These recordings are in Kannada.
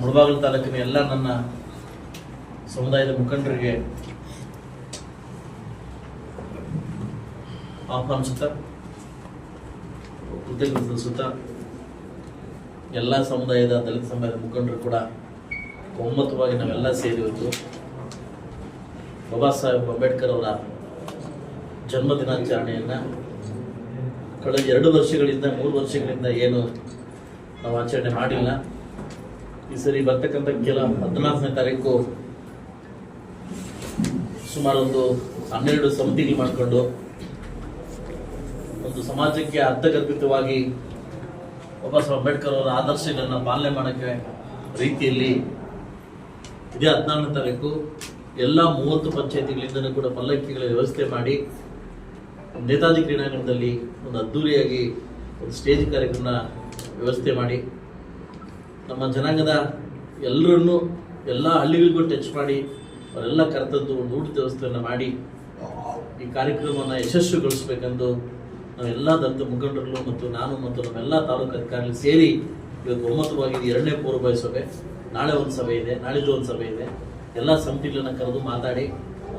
ಮುಳಬಾಗಿಲು ತಾಲೂಕಿನ ಎಲ್ಲ ನನ್ನ ಸಮುದಾಯದ ಮುಖಂಡರಿಗೆ ಆಹ್ವಾನಿಸುತ್ತಾ, ಕೃತಜ್ಞತೆ ಸಲ್ಲಿಸುತ್ತಾ, ಎಲ್ಲ ಸಮುದಾಯದ ದಲಿತ ಸಮುದಾಯದ ಮುಖಂಡರು ಕೂಡ ಒಮ್ಮತವಾಗಿ ನಾವೆಲ್ಲ ಸೇರಿ ಇವತ್ತು ಬಾಬಾ ಸಾಹೇಬ್ ಅಂಬೇಡ್ಕರ್ ಅವರ ಜನ್ಮ ದಿನಾಚರಣೆಯನ್ನು ಕಳೆದ ಎರಡು ವರ್ಷಗಳಿಂದ, ಮೂರು ವರ್ಷಗಳಿಂದ ಏನು ನಾವು ಆಚರಣೆ ಮಾಡಿಲ್ಲ. ಈ ಸರಿ ಬರ್ತಕ್ಕಂಥ ಕೆಲ ಹದಿನಾಲ್ಕನೇ ತಾರೀಕು ಸುಮಾರು ಒಂದು ಹನ್ನೆರಡು ಸಮಿತಿಗಳು ಮಾಡಿಕೊಂಡು ಒಂದು ಸಮಾಜಕ್ಕೆ ಅರ್ಥಗರ್ಭಿತವಾಗಿ ಬಾಬಾ ಸಾಹೇಬ್ ಅಂಬೇಡ್ಕರ್ ಅವರ ಆದರ್ಶಗಳನ್ನ ಪಾಲನೆ ಮಾಡೋಕ್ಕೆ ರೀತಿಯಲ್ಲಿ ಇದೇ ಹದಿನಾರನೇ ತಾರೀಕು ಎಲ್ಲ ಮೂವತ್ತು ಪಂಚಾಯತಿಗಳಿಂದಲೂ ಕೂಡ ಪಲ್ಲಕ್ಕಿಗಳ ವ್ಯವಸ್ಥೆ ಮಾಡಿ ನೇತಾಜಿ ಕ್ರೀಡಾಂಗಣದಲ್ಲಿ ಒಂದು ಅದ್ಧೂರಿಯಾಗಿ ಒಂದು ಸ್ಟೇಜ್ ಕಾರ್ಯಕ್ರಮ ವ್ಯವಸ್ಥೆ ಮಾಡಿ, ನಮ್ಮ ಜನಾಂಗದ ಎಲ್ಲರನ್ನು ಎಲ್ಲ ಹಳ್ಳಿಗಳಿಗೂ ಟಚ್ ಮಾಡಿ, ಅವರೆಲ್ಲ ಕರೆತದ್ದು ಒಂದು ಊಟದ ವ್ಯವಸ್ಥೆಯನ್ನು ಮಾಡಿ, ಈ ಕಾರ್ಯಕ್ರಮವನ್ನು ಯಶಸ್ವಿಗೊಳಿಸಬೇಕೆಂದು ನಾವೆಲ್ಲ ದಂತ ಮುಖಂಡರು ಮತ್ತು ನಾನು ಮತ್ತು ನಮ್ಮೆಲ್ಲ ತಾಲೂಕು ಅಧಿಕಾರಿಗಳು ಸೇರಿ ಇವತ್ತು ಒಮ್ಮತವಾಗಿ ಇದು ಎರಡನೇ ಪೂರ್ವಭಾವಿ ಸಭೆ, ನಾಳೆ ಒಂದು ಸಭೆ ಇದೆ ನಾಳಿದ್ದು ಒಂದು ಸಭೆ ಇದೆ. ಎಲ್ಲ ಸಮಿತಿಗಳನ್ನ ಕರೆದು ಮಾತಾಡಿ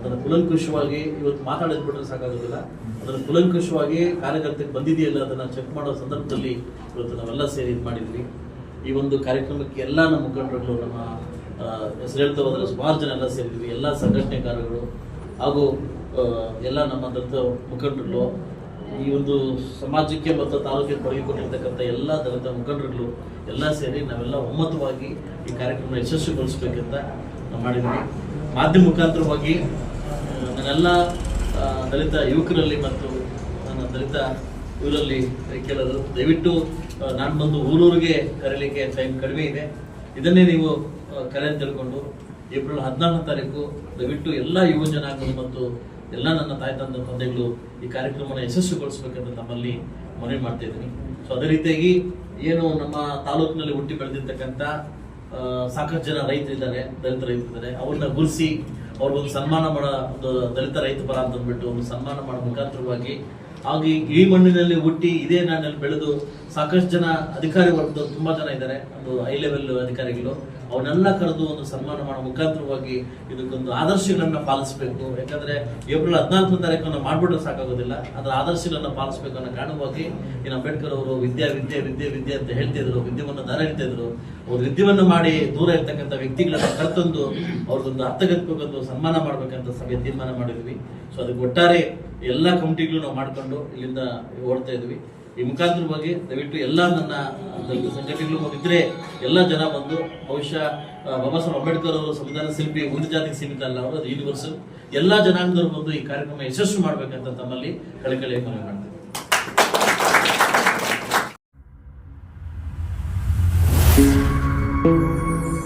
ಅದನ್ನು ಕುಲಂಕುಷವಾಗಿ ಇವತ್ತು ಮಾತಾಡೋದು ಬಿಟ್ಟರೆ ಸಾಕಾಗೋದಿಲ್ಲ. ಅದನ್ನು ಕುಲಂಕುಷವಾಗಿ ಕಾರ್ಯಕರ್ತಕ್ಕೆ ಬಂದಿದೆಯಲ್ಲ ಅದನ್ನು ಚೆಕ್ ಮಾಡೋ ಸಂದರ್ಭದಲ್ಲಿ ಇವತ್ತು ನಾವೆಲ್ಲ ಸೇರಿ ಇದು ಮಾಡಿದ್ವಿ. ಈ ಒಂದು ಕಾರ್ಯಕ್ರಮಕ್ಕೆ ಎಲ್ಲ ನಮ್ಮ ಮುಖಂಡರುಗಳು, ನಮ್ಮ ಹೆಸರು ಹೇಳ್ತಾ ಹೋದ್ರೆ ಸುಮಾರು ಜನ ಎಲ್ಲ ಸೇರಿದ್ವಿ. ಎಲ್ಲ ಸಂಘಟನೆಕಾರರು ಹಾಗೂ ಎಲ್ಲ ನಮ್ಮ ದತ್ತ ಮುಖಂಡರುಗಳು. ಈ ಒಂದು ಸಮಾಜಕ್ಕೆ ಮತ್ತು ತಾಲೂಕಿಗೆ ಕೊಡುಗೆ ಕೊಟ್ಟಿರ್ತಕ್ಕಂಥ ಎಲ್ಲ ದಲಿತ ಮುಖಂಡರುಗಳು ಎಲ್ಲ ಸೇರಿ ನಾವೆಲ್ಲ ಒಮ್ಮತವಾಗಿ ಈ ಕಾರ್ಯಕ್ರಮ ಯಶಸ್ವಿಗೊಳಿಸ್ಬೇಕಂತ ನಾವು ಮಾಡಿದ್ವಿ. ಮಾಧ್ಯಮ ಮುಖಾಂತರವಾಗಿ ನನ್ನೆಲ್ಲ ದಲಿತ ಯುವಕರಲ್ಲಿ ಮತ್ತು ನನ್ನ ದಲಿತ ಇವರಲ್ಲಿ ಕೆಲವರು. ದಯವಿಟ್ಟು ನಾನು ಬಂದು ಊರೂರಿಗೆ ಕರೀಲಿಕ್ಕೆ ಟೈಮ್ ಕಡಿಮೆ ಇದೆ. ಇದನ್ನೇ ನೀವು ಕರೆ ತಿಳ್ಕೊಂಡು, ಏಪ್ರಿಲ್ ಹದಿನಾಲ್ಕನೇ ತಾರೀಕು ದಯವಿಟ್ಟು ಎಲ್ಲ ಯುವ ಮತ್ತು ಎಲ್ಲ ನನ್ನ ತಾಯಿ, ತಂದೆ, ತಂದೆಗಳು ಈ ಕಾರ್ಯಕ್ರಮನ ಯಶಸ್ವಿಗೊಳಿಸ್ಬೇಕಂತ ನಮ್ಮಲ್ಲಿ ಮನವಿ ಮಾಡ್ತಾ ಇದ್ದೀನಿ. ಸೊ ಅದೇ ರೀತಿಯಾಗಿ ಏನು ನಮ್ಮ ತಾಲೂಕಿನಲ್ಲಿ ಹುಟ್ಟಿ ಬೆಳೆದಿರ್ತಕ್ಕಂಥ ಸಾಕಷ್ಟು ಜನ ರೈತರಿದ್ದಾರೆ, ದಲಿತ ರೈತರಿದ್ದಾರೆ. ಅವ್ರನ್ನ ಗುರುಸಿ ಅವ್ರಿಗೊಂದು ಸನ್ಮಾನ ಮಾಡೋ ಒಂದು ದಲಿತ ರೈತ ಪರ ಅಂತ ಅಂದ್ಬಿಟ್ಟು ಒಂದು ಸನ್ಮಾನ ಮಾಡೋ ಮುಖಾಂತರವಾಗಿ ಹಾಗೆ ಈ ಮಣ್ಣಿನಲ್ಲಿ ಹುಟ್ಟಿ ಇದೇ ನಾಡಿನಲ್ಲಿ ಬೆಳೆದು ಸಾಕಷ್ಟು ಜನ ಅಧಿಕಾರಿ ವರ್ಗದ ತುಂಬಾ ಜನ ಇದ್ದಾರೆ. ಒಂದು ಹೈ ಲೆವೆಲ್ ಅಧಿಕಾರಿಗಳು. ಅವನ್ನೆಲ್ಲ ಕರೆದು ಒಂದು ಸನ್ಮಾನ ಮಾಡೋ ಮುಖಾಂತರವಾಗಿ ಇದಕ್ಕೊಂದು ಆದರ್ಶಗಳನ್ನ ಪಾಲಿಸಬೇಕು. ಯಾಕಂದ್ರೆ ಏಪ್ರಿಲ್ ಹದಿನಾಲ್ಕನೇ ತಾರೀಕು ಮಾಡ್ಬಿಟ್ರೆ ಸಾಕಾಗೋದಿಲ್ಲ. ಅದರ ಆದರ್ಶಗಳನ್ನ ಪಾಲಿಸಬೇಕು ಅನ್ನೋ ಕಾರಣವಾಗಿ ಏನು ಅಂಬೇಡ್ಕರ್ ಅವರು ವಿದ್ಯಾ, ವಿದ್ಯೆ ವಿದ್ಯೆ ವಿದ್ಯೆ ಅಂತ ಹೇಳ್ತಿದ್ರು ವಿದ್ಯೆವನ್ನು ದಾರ ಇಡ್ತಿದ್ರು ಅವ್ರು ವಿದ್ಯೆವನ್ನು ಮಾಡಿ ದೂರ ಇರ್ತಕ್ಕಂಥ ವ್ಯಕ್ತಿಗಳನ್ನ ಕರ್ತಂದು ಅವ್ರಿಗೊಂದು ಅರ್ಥಗತ್ಕೊಂಡು ಸನ್ಮಾನ ಮಾಡ್ಬೇಕಂತ ಸಭೆ ತೀರ್ಮಾನ ಮಾಡಿದ್ವಿ. ಸೊ ಅದಕ್ಕೆ ಒಟ್ಟಾರೆ ಎಲ್ಲ ಕಮಿಟಿಗಳು ನಾವು ಮಾಡಿಕೊಂಡು ಇಲ್ಲಿಂದ ಓಡ್ತಾ ಇದ್ವಿ. ಈ ಬಗ್ಗೆ ದಯವಿಟ್ಟು ಎಲ್ಲ ನನ್ನ ಸಂಘಟನೆಗಳು ಇದ್ರೆ ಎಲ್ಲ ಜನ ಬಂದು, ಬಹುಶಃ ಬಾಬಾ ಸಾಹೇಬ್ ಅಂಬೇಡ್ಕರ್ ಅವರು ಸಂವಿಧಾನ ಶಿಲ್ಪಿ ಒಂದು ಜಾತಿಗೆ ಸೀಮಿತ ಅಲ್ಲ, ಅವರು ಅದು ಯೂನಿವರ್ಸಲ್ ಎಲ್ಲ ಜನಾಂಗದವರು ಬಂದು ಈ ಕಾರ್ಯಕ್ರಮ ಯಶಸ್ವಿ ಮಾಡಬೇಕಂತ ತಮ್ಮಲ್ಲಿ ಕಳಕಳಿ ಮನವಿ you